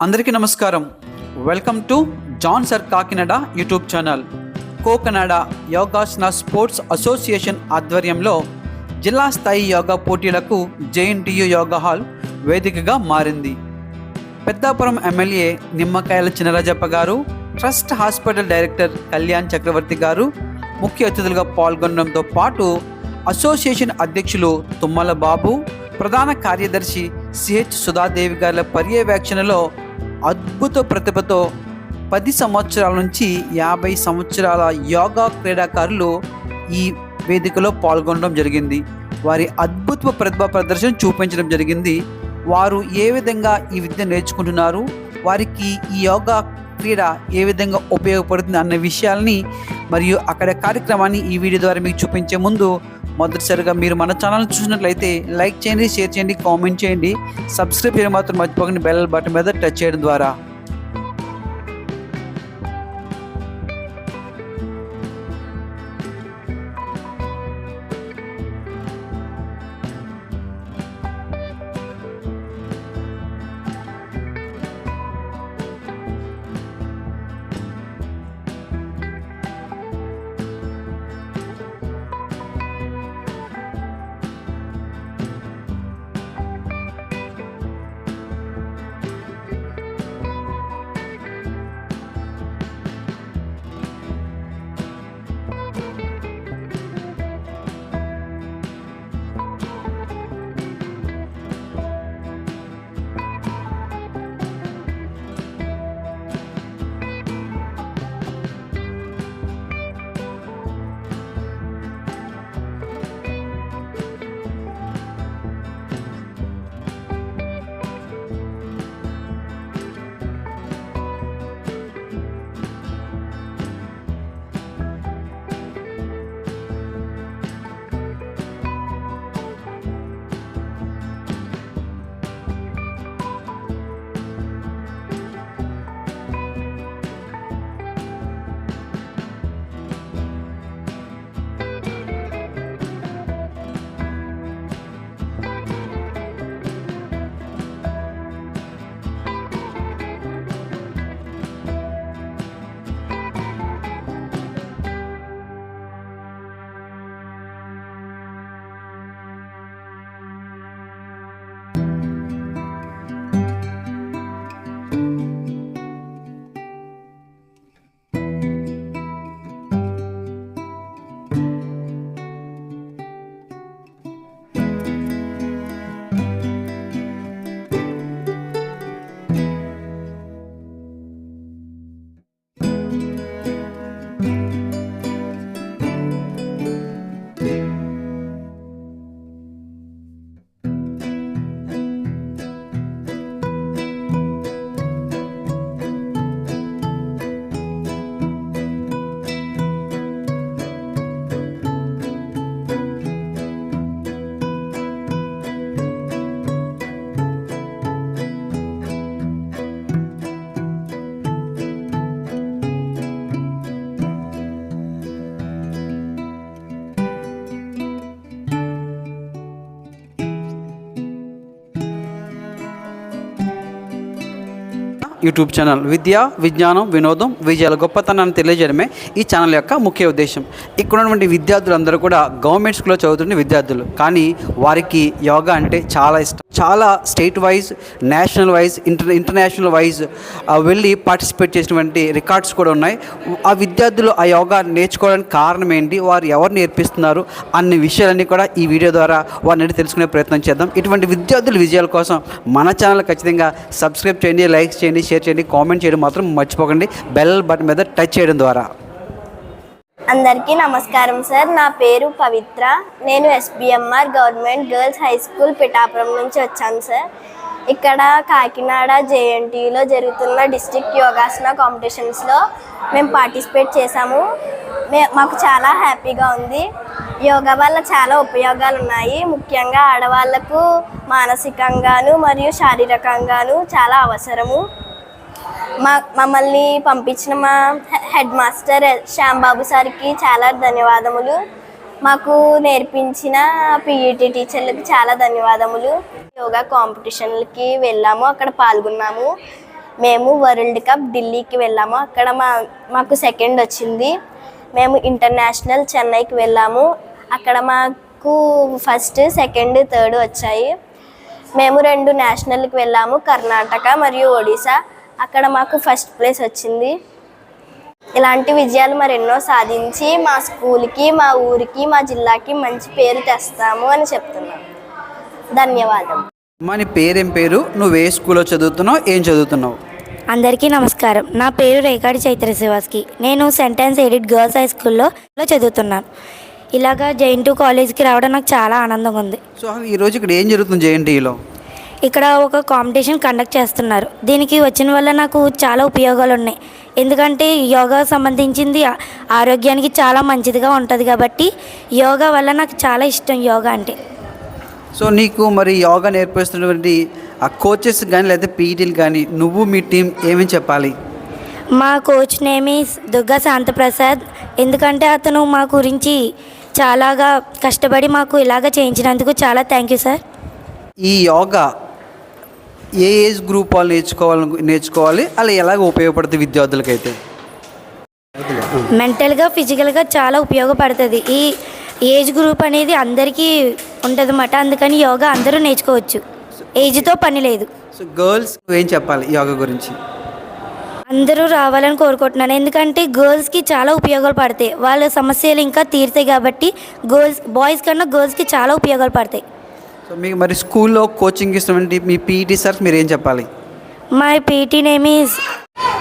అందరికీ నమస్కారం. Welcome to John sir Kakinada YouTube channel Cocanada Yogasana sports association ఆధ్వర్యంలో జిల్లా స్థాయి యోగా పోటీలకు జేఎన్టీయు యోగా హాల్ వేదికగా మారింది. పెద్దాపురం ఎమ్మెల్యే నిమ్మకాయల చినరాజప్ప గారు trust hospital director Kalyan Chakravarthi గారు ముఖ్య అతిథులుగా పాల్గొనడంతో పాటు అసోసియేషన్ అధ్యక్షులు తుమ్మల బాబు ప్రధాన కార్యదర్శి సిహెచ్ సుధాదేవి గారి పర్యవేక్షణలో అద్భుత ప్రతిభతో పది సంవత్సరాల నుంచి యాభై సంవత్సరాల యోగా క్రీడాకారులు ఈ వేదికలో పాల్గొనడం జరిగింది. వారి అద్భుత ప్రతిభ ప్రదర్శన చూపించడం జరిగింది. వారు ఏ విధంగా ఈ విద్య నేర్చుకుంటున్నారు? వారికి ఈ యోగా క్రీడ ఏ విధంగా ఉపయోగపడుతుంది? అన్న విషయాల్ని మరియు అక్కడ కార్యక్రమాన్ని ఈ వీడియో ద్వారా మీకు చూపించే ముందు మొదటిసారిగా మీరు మన ఛానల్ చూసినట్లయితే లైక్ చేయండి షేర్ చేయండి కామెంట్ చేయండి. సబ్స్క్రైబ్ చేయడం మాత్రం మర్చిపోకండి. బెల్ బటన్ మీద టచ్ చేయడం ద్వారా. యూట్యూబ్ ఛానల్ విద్య విజ్ఞానం వినోదం విజయాల గొప్పతనాన్ని తెలియజేయడమే ఈ ఛానల్ యొక్క ముఖ్య ఉద్దేశం. ఇక్కడ ఉన్నటువంటి విద్యార్థులందరూ కూడా గవర్నమెంట్ స్కూల్లో చదువుతున్న విద్యార్థులు. కానీ వారికి యోగా అంటే చాలా ఇష్టం. చాలా state wise national wise inter international wise వెళ్ళి పార్టిసిపేట్ చేసినటువంటి రికార్డ్స్ కూడా ఉన్నాయి. ఆ విద్యార్థులు ఆ యోగా నేర్చుకోవడానికి కారణం ఏంటి? వారు ఎవరు నేర్పిస్తున్నారు? అన్ని విషయాలన్నీ కూడా ఈ వీడియో ద్వారా వారిని తెలుసుకునే ప్రయత్నం చేద్దాం. ఇటువంటి విద్యార్థుల విజయాల కోసం మన ఛానల్ ఖచ్చితంగా సబ్స్క్రైబ్ చేయండి లైక్ చేయండి షేర్ చేయండి కామెంట్ చేయడం మాత్రం మర్చిపోకండి. బెల్ బటన్ మీద టచ్ చేయడం ద్వారా. అందరికీ నమస్కారం సార్. నా పేరు పవిత్ర. నేను SBMR government girls high school Pithapuram నుంచి వచ్చాను సార్. ఇక్కడ కాకినాడ జేఎన్టీలో జరుగుతున్న డిస్ట్రిక్ట్ యోగాసన కాంపిటీషన్స్లో మేము పార్టిసిపేట్ చేశాము. మే మాకు చాలా హ్యాపీగా ఉంది. యోగా వల్ల చాలా ఉపయోగాలు ఉన్నాయి ముఖ్యంగా ఆడవాళ్ళకు మానసికంగాను మరియు శారీరకంగాను చాలా అవసరము. మా మమ్మల్ని పంపించిన మా హెడ్ మాస్టర్ శ్యాంబాబు సార్కి చాలా ధన్యవాదములు. మాకు నేర్పించిన పిఈటి టీచర్లకు చాలా ధన్యవాదములు. యోగా కాంపిటీషన్లకి వెళ్ళాము అక్కడ పాల్గొన్నాము. మేము వరల్డ్ కప్ ఢిల్లీకి వెళ్ళాము అక్కడ మా మాకు సెకండ్ వచ్చింది. మేము ఇంటర్నేషనల్ చెన్నైకి వెళ్ళాము అక్కడ మాకు ఫస్ట్ సెకండ్ థర్డ్ వచ్చాయి. మేము రెండు నేషనల్కి వెళ్ళాము కర్ణాటక మరియు ఒడిశా. అక్కడ మాకు ఫస్ట్ ప్లేస్ వచ్చింది. ఇలాంటి విజయాలు మరెన్నో సాధించి మా స్కూల్కి మా ఊరికి మా జిల్లాకి మంచి పేరు తెస్తాము అని చెప్తున్నాం. ధన్యవాదం. అమ్మా నీ పేరేం పేరు? నువ్వు ఏ స్కూల్లో చదువుతున్నావు? ఏం చదువుతున్నావు? అందరికీ నమస్కారం. నా పేరు రేకాడి చైత్ర శ్రీవాస్కి. నేను సెంటెన్స్ ఎడిట్ గర్ల్స్ హై స్కూల్లో చదువుతున్నాను. ఇలాగా జైన్ టూ కాలేజ్కి రావడం నాకు చాలా ఆనందంగా ఉంది. సో ఈరోజు ఇక్కడ ఏం జరుగుతుంది జేఎన్టీలో ఇక్కడ ఒక కాంపిటీషన్ కండక్ట్ చేస్తున్నారు. దీనికి వచ్చిన వల్ల నాకు చాలా ఉపయోగాలు ఉన్నాయి ఎందుకంటే యోగా సంబంధించింది ఆరోగ్యానికి చాలా మంచిదిగా ఉంటుంది కాబట్టి యోగా వల్ల నాకు చాలా ఇష్టం యోగా అంటే. సో నీకు మరి యోగా నేర్పిస్తున్నటువంటి ఆ కోచెస్ కానీ లేదా పీఈటీలు కానీ నువ్వు మీ టీం ఏమని చెప్పాలి? మా కోచ్ నేమి దుర్గా శాంతప్రసాద్. ఎందుకంటే అతను మా గురించి చాలాగా కష్టపడి మాకు ఇలాగ చేయించినందుకు చాలా థ్యాంక్ యూ సార్ ఈ యోగా ఏ ఏజ్ గ్రూప్ వాళ్ళు నేర్చుకోవాలి నేర్చుకోవాలి? అలా ఎలాగ ఉపయోగపడుతుంది విద్యార్థులకైతే? మెంటల్గా ఫిజికల్గా చాలా ఉపయోగపడుతుంది. ఈ ఏజ్ గ్రూప్ అనేది అందరికీ ఉంటుంది అన్నమాట అందుకని యోగా అందరూ నేర్చుకోవచ్చు. ఏజ్తో పని లేదు. సో గర్ల్స్ ఏం చెప్పాలి యోగా గురించి? అందరూ రావాలని కోరుకుంటున్నాను. ఎందుకంటే గర్ల్స్కి చాలా ఉపయోగాలు పడతాయి. వాళ్ళ సమస్యలు ఇంకా తీరుతాయి కాబట్టి గర్ల్స్ బాయ్స్ కన్నా గర్ల్స్కి చాలా ఉపయోగాలు పడతాయి. సో మీకు మరి స్కూల్లో కోచింగ్ ఇస్తున్నటువంటి మీ పీఈటీ సార్ మీరు ఏం చెప్పాలి? మా పీటీ నేమి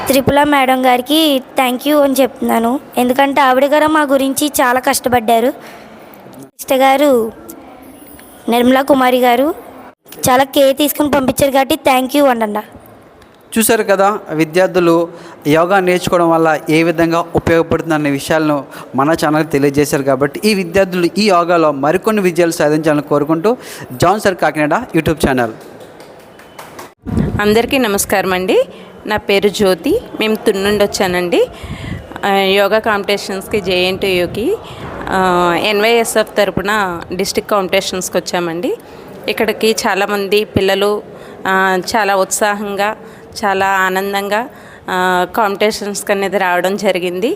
త్రిపుల మేడం గారికి థ్యాంక్ యూ అని చెప్తున్నాను. ఎందుకంటే ఆవిడ గారు మా గురించి చాలా కష్టపడ్డారు. ఇష్ట గారు నిర్మలా కుమారి గారు చాలా కేర్ తీసుకుని పంపించారు కాబట్టి థ్యాంక్ యూ అండి చూశారు కదా విద్యార్థులు యోగా నేర్చుకోవడం వల్ల ఏ విధంగా ఉపయోగపడుతుంది అనే విషయాలను మన ఛానల్ తెలియజేశారు కాబట్టి ఈ విద్యార్థులు ఈ యోగాలో మరికొన్ని విజయాలు సాధించాలని కోరుకుంటూ John sir Kakinada YouTube channel. అందరికీ నమస్కారం అండి. నా పేరు జ్యోతి మేము తున్నుండి వచ్చానండి. యోగా కాంపిటీషన్స్కి జేఎన్టీయూకి ఎన్వైఎస్ఎఫ్ తరపున డిస్టిక్ కాంపిటీషన్స్కి వచ్చామండి. ఇక్కడికి చాలామంది పిల్లలు చాలా ఉత్సాహంగా చాలా ఆనందంగా కాంపిటీషన్స్కి అనేది రావడం జరిగింది.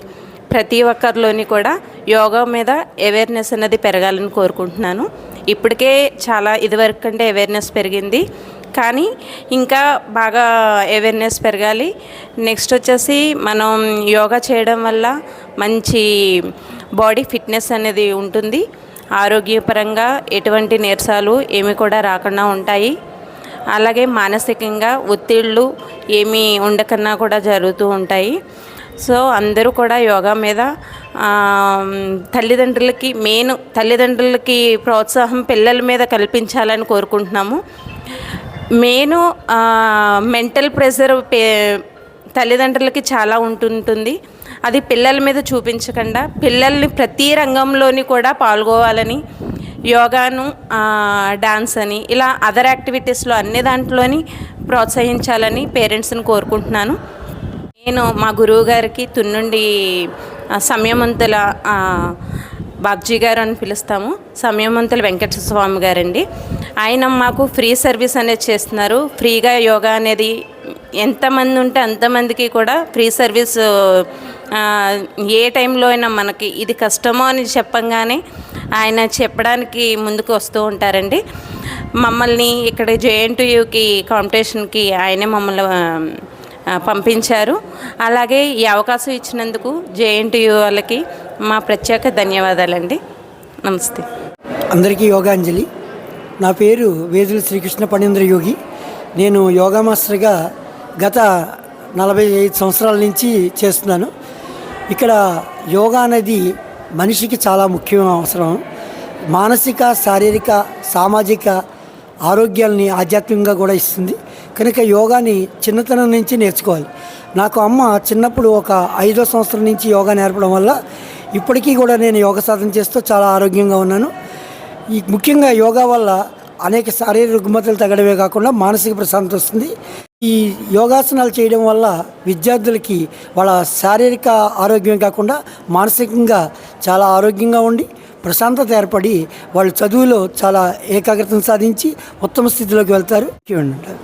ప్రతి ఒక్కరిలోని కూడా యోగా మీద అవేర్నెస్ అనేది పెరగాలని కోరుకుంటున్నాను. ఇప్పటికే చాలా ఇదివరకు కంటే అవేర్నెస్ పెరిగింది. కానీ ఇంకా బాగా అవేర్నెస్ పెరగాలి. నెక్స్ట్ వచ్చేసి మనం యోగా చేయడం వల్ల మంచి బాడీ ఫిట్నెస్ అనేది ఉంటుంది. ఆరోగ్యపరంగా ఎటువంటి నీరసాలు ఏమి కూడా రాకుండా ఉంటాయి. అలాగే మానసికంగా ఒత్తిళ్ళు ఏమీ ఉండకన్నా కూడా జరుగుతూ ఉంటాయి. సో అందరూ కూడా యోగా మీద తల్లిదండ్రులకి మెయిన్ తల్లిదండ్రులకి ప్రోత్సాహం పిల్లల మీద కల్పించాలని కోరుకుంటున్నాము. మెయిన్ మెంటల్ ప్రెషర్ పే తల్లిదండ్రులకి చాలా ఉంటుంటుంది. అది పిల్లల మీద చూపించకుండా పిల్లల్ని ప్రతి రంగంలోని కూడా పాల్గొవాలని యోగాను డాన్స్ అని ఇలా అదర్ యాక్టివిటీస్లో అన్ని దాంట్లోని ప్రోత్సహించాలని పేరెంట్స్ని కోరుకుంటున్నాను. నేను మా గురువు గారికి తున్నుండి సమయమంతుల బాబ్జీ గారు అని పిలుస్తాము. సమయమంతుల వెంకట స్వామి గారండి. ఆయన మాకు ఫ్రీ సర్వీస్ అనేది చేస్తున్నారు. ఫ్రీగా యోగా అనేది ఎంతమంది ఉంటే అంతమందికి కూడా ఫ్రీ సర్వీస్ ఏ టైంలో అయినా మనకి ఇది కష్టమో అని చెప్పంగానే ఆయన చెప్పడానికి ముందుకు వస్తూ ఉంటారండి. మమ్మల్ని ఇక్కడ జేఎన్టీయూకి కాంపిటీషన్కి ఆయనే మమ్మల్ని పంపించారు. అలాగే ఈ అవకాశం ఇచ్చినందుకు జేఎన్టీయూ వాళ్ళకి మా ప్రత్యేక ధన్యవాదాలండి. నమస్తే. అందరికీ యోగాంజలి. నా పేరు వేదుల శ్రీకృష్ణ పణీంద్ర యోగి. నేను యోగా మాస్టర్గా గత నలభై ఐదు సంవత్సరాల నుంచి చేస్తున్నాను. ఇక్కడ యోగా అనేది మనిషికి చాలా ముఖ్యమైన అవసరం. మానసిక శారీరక సామాజిక ఆరోగ్యాల్ని ఆధ్యాత్మికంగా కూడా ఇస్తుంది. కనుక యోగాని చిన్నతనం నుంచి నేర్చుకోవాలి. నాకు అమ్మ చిన్నప్పుడు ఒక ఐదో సంవత్సరం నుంచి యోగా నేర్పడం వల్ల ఇప్పటికీ కూడా నేను యోగ సాధన చేస్తూ చాలా ఆరోగ్యంగా ఉన్నాను. ఈ ముఖ్యంగా యోగా వల్ల అనేక శారీరక రుగ్మతలు తగ్గడమే కాకుండా మానసిక ప్రశాంతత వస్తుంది. ఈ యోగాసనాలు చేయడం వల్ల విద్యార్థులకి వాళ్ళ శారీరక ఆరోగ్యం కాకుండా మానసికంగా చాలా ఆరోగ్యంగా ఉండి ప్రశాంతత ఏర్పడి వాళ్ళు చదువులో చాలా ఏకాగ్రతను సాధించి ఉత్తమ స్థితిలోకి వెళ్తారు. ఉంటారు